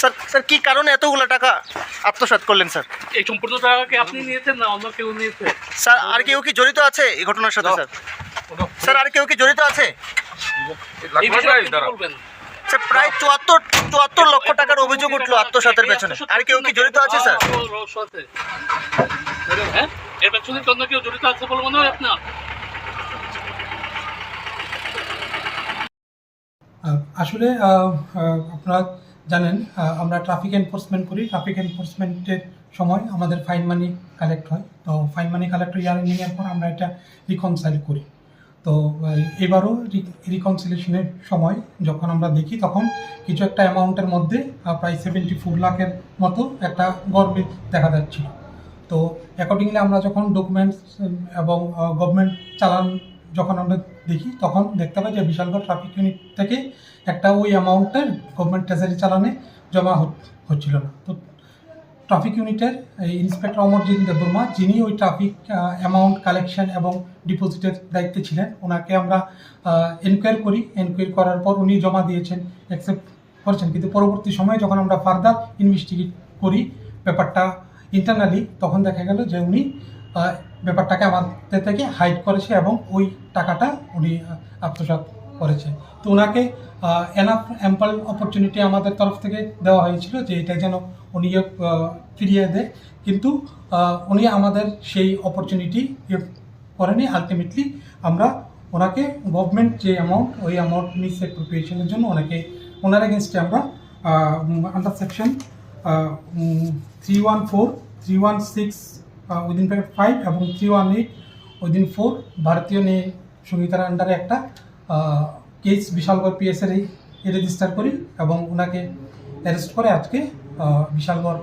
Sir sir কি কারণে এতগুলো টাকা আত্মসাৎ করলেন স্যার? এই সম্পূর্ণ টাকাকে আপনি নিয়েছেন না অন্য কেউ নিয়েছে? স্যার আর কেউ কি জড়িত আছে এই ঘটনার সাথে স্যার? স্যার আর কেউ কি জড়িত আছে? স্যার প্রায় চুয়াত্তর চুয়াত্তর লক্ষ টাকার অভিযোগ উঠল আত্মসাতের পেছনে। আর কেউ কি জড়িত আছে স্যার। হ্যাঁ? এর পেছনে অন্য কেউ জড়িত আছে বলে মনে হয় আপনার? আসলে আপনারা জানেন আমরা ট্রাফিক এনফোর্সমেন্ট করি। ট্রাফিক এনফোর্সমেন্টের সময় আমাদের ফাইন মানি কালেক্ট হয়। তো ফাইন মানি কালেক্ট এন্ডিংয়ের পর আমরা এটা রিকনসাইল করি। তো এবারও রিকনসিলেশনের সময় যখন আমরা দেখি, তখন কিছু একটা অ্যামাউন্টের মধ্যে প্রায় সেভেন্টি ফোর লাখের মতো একটা গরমিল দেখা যাচ্ছিল। তো অ্যাকর্ডিংলি আমরা যখন ডকুমেন্টস এবং গভর্নমেন্ট চালান যখন আমরা দেখি, তখন দেখতে পাই যে বিশালগড় ট্রাফিক ইউনিট থেকে একটা ওই অ্যামাউন্টের গভর্নমেন্ট ট্রেজারি চালানে জমা হচ- হচ্ছিল না। তো ট্রাফিক ইউনিটের এই ইন্সপেক্টর অমরজিৎ দেববর্মা, যিনি ওই ট্রাফিক অ্যামাউন্ট কালেকশন এবং ডিপোজিটের দায়িত্বে ছিলেন, ওনাকে আমরা এনকোয়ারি করি। এনকোয়ারি করার পর উনি জমা দিয়েছেন অ্যাকসেপ্ট করেছেন। কিন্তু পরবর্তী সময়ে যখন আমরা ফার্দার ইনভেস্টিগেট করি ব্যাপারটা ইন্টারনালি তখন দেখা গেল যে উনি ব্যাপারটাকে আমাদের থেকে হাইড করেছে এবং ওই টাকাটা উনি আহ, আত্মসাৎ করেছে। তো ওনাকে এনাফ অ্যাম্পল অপরচুনিটি আমাদের তরফ থেকে দেওয়া হয়েছিল যে এটা যেন উনি ফিরিয়ে দেয়। কিন্তু উনি আমাদের সেই অপরচুনিটি করেনি। আলটিমেটলি আমরা ওনাকে গভর্নমেন্ট যে অ্যামাউন্ট ওই অ্যামাউন্ট মিস অ্যাপ্রোপ্রিয়েশনের জন্য ওনাকে ওনার এগেনস্টে আমরা under section three one four three one six within bracket five এবং three one eight within four ভারতীয় ন্যায় সংহিতার আন্ডারে একটা কেস বিশালগড় পিএসের রেজিস্টার করি এবং ওনাকে অ্যারেস্ট করে আজকে বিশালগড়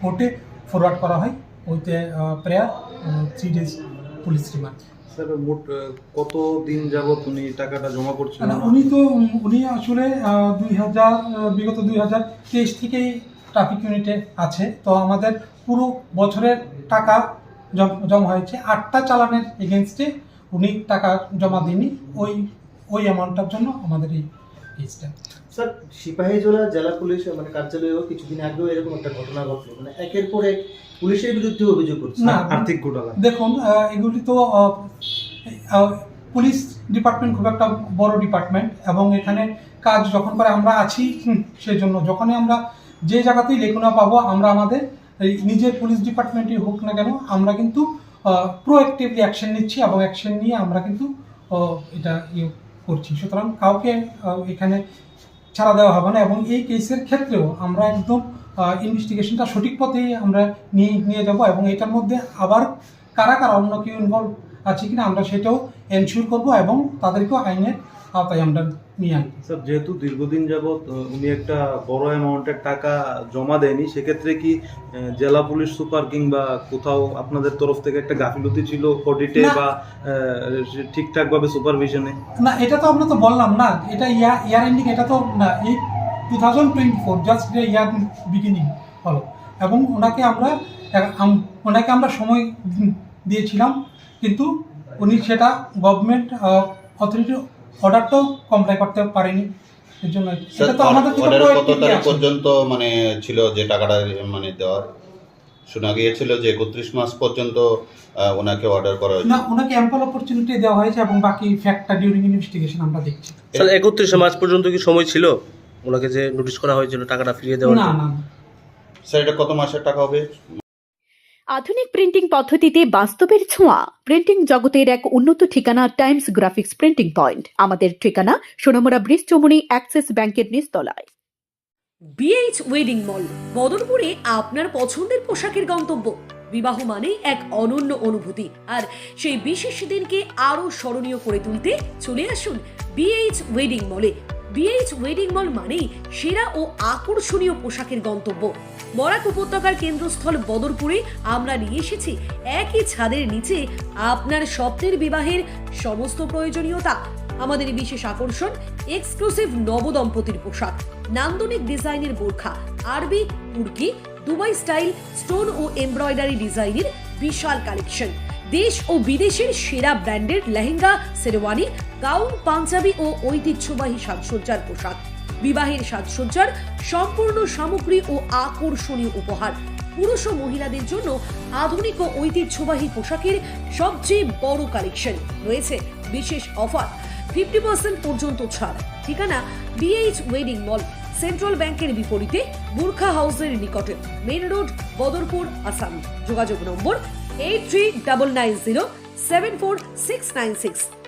কোর্টে ফরওয়ার্ড করা হয় ওইতে prayer three days police remand sir মোট কত দিন যাবত উনি টাকাটা জমা করছেন উনি তো উনি আসলে দুই হাজার বিগত দুই হাজার তেইশ থেকেই ট্রাফিক ইউনিটে আছে। তো আমাদের পুরো বছরের টাকা জমা হয়েছে। আটটা চালানের এগেনস্টে উনি টাকা জমা দিনই ওই ওই অ্যামাউন্টটার জন্য আমাদের এই কেসটা স্যার সিপাহীজলা জেলা পুলিশ মানে কার্যালয়েও কিছুদিন আগেও এরকম একটা ঘটনা ঘটলো। মানে একের পর এক পুলিশের বিরুদ্ধে অভিযোগ করছে। না আর্থিক ঘোটালা। দেখুন আহ, এগুলি তো পুলিশ ডিপার্টমেন্ট খুব একটা বড় ডিপার্টমেন্ট এবং এখানে কাজ যখন করে আমরা আছি হুম, সেজন্য যখনই আমরা যে জায়গাতেই লেখনা পাবো, আমরা আমাদের নিজের পুলিশ ডিপার্টমেন্টই হোক না কেন, আমরা কিন্তু প্রোঅ্যাক্টিভলি অ্যাকশন নিচ্ছি এবং অ্যাকশন নিয়ে আমরা কিন্তু এটা ইয়ে করছি। সুতরাং কাউকে এখানে ছাড়া দেওয়া হবে না এবং এই কেসের ক্ষেত্রেও আমরা একদম ইনভেস্টিগেশনটা সঠিক পথেই আমরা নিয়ে নিয়ে যাব এবং এটার মধ্যে আবার কারা কারা অন্য কেউ ইনভলভ আছে কিনা আমরা সেটাও এনশিওর করব এবং তাদেরকেও আইনের আওতায় আমরা নিয়ে আনব স্যার যেহেতু দীর্ঘদিন যাবত উনি একটা বড় অ্যামাউন্টের টাকা জমা দেয়নি সেক্ষেত্রে কি জেলা পুলিশ সুপার কিংবা কোথাও আপনাদের তরফ থেকে একটা গাফিলতি ছিল অডিটে বা ঠিকঠাক ভাবে সুপারভিশনে? না এটা তো আমরা তো বললাম না এটা ইয়ার ইয়ার এন্ডিং এটা তো না এই two thousand twenty four just year beginning হলো। এবং ওনাকে আমরা ওনাকে আমরা সময় দিয়েছিলাম কিন্তু উনি সেটা গভর্নমেন্ট অথরিটির অর্ডারটাও কমপ্লাই করতে পারেনি। এর জন্য এটা তো আমাদের থেকে অর্ডার কত proactively তারিখ আছে। পর্যন্ত মানে ছিল যে টাকাটা মানে দেওয়ার? শোনা গিয়েছিল যে একত্রিশ মাস পর্যন্ত আহ, ওনাকে অর্ডার করা হয়েছে। না ওনাকে অ্যাম্পল অপরচুনিটি দেওয়া হয়েছে এবং বাকি ফ্যাক্টটা ডিউরিং ইনভেস্টিগেশন আমরা দেখছি। স্যার একত্রিশে মার্চ পর্যন্ত কি সময় ছিল? ওনাকে যে নোটিশ করা হয়েছিল টাকাটা ফিরিয়ে দেওয়ার না না না। স্যার এটা কত মাসের টাকা হবে? আধুনিক প্রিন্টিং পদ্ধতিতে বাস্তবের ছোঁয়া। প্রিন্টিং জগতের এক উন্নত ঠিকানা টাইমস গ্রাফিক্স প্রিন্টিং পয়েন্ট আমাদের ঠিকানা সোনামুড়া ব্রিজ চৌমুনি অ্যাক্সিস ব্যাংকের নিচতলায়। বিএইচ ওয়েডিং মল বদরপুরে আপনার পছন্দের পোশাকের গন্তব্য। বিবাহ মানেই এক অনন্য অনুভূতি। আর সেই বিশেষ দিনকে আরও স্মরণীয় করে তুলতে চলে আসুন বিএইচ ওয়েডিং মলে বিএইচ ওয়েডিং মল মানেই সেরা ও আকর্ষণীয় পোশাকের গন্তব্য। বরাক উপত্যকার কেন্দ্রস্থল বদরপুরে আমরা নিয়ে এসেছি একই ছাদের নিচে আপনার স্বপ্নের বিবাহের সমস্ত প্রয়োজনীয়তা। আমাদের বিশেষ আকর্ষণ এক্সক্লুসিভ নবদম্পতির পোশাক। নান্দনিক ডিজাইনের বোরখা, আরবি, তুর্কি, দুবাই স্টাইল, স্টোন ও এমব্রয়ডারি ডিজাইনের বিশাল কালেকশন। দেশ ও বিদেশের সেরা ব্র্যান্ডের লেহেঙ্গা, শেরওয়ানি, গাউন, পাঞ্জাবি ও ঐতিহ্যবাহী সাজসজ্জার পোশাক। বিবাহের সাজসজ্জার সম্পূর্ণ সামগ্রী ও আকর্ষণীয় উপহার। পুরুষ ও মহিলাদের জন্য আধুনিক ও ঐতিহ্যবাহী পোশাকের সবচেয়ে বড় কালেকশন রয়েছে বিশেষ অফার। ফিফটি পার্সেন্ট পর্যন্ত ছাড়। ঠিকানা বিএইচ ওয়েডিং মল সেন্ট্রাল ব্যাংকের বিপরীতে বুর্খা হাউসের নিকটে মেন রোড বদরপুর আসাম যোগাযোগ নম্বর 8399074696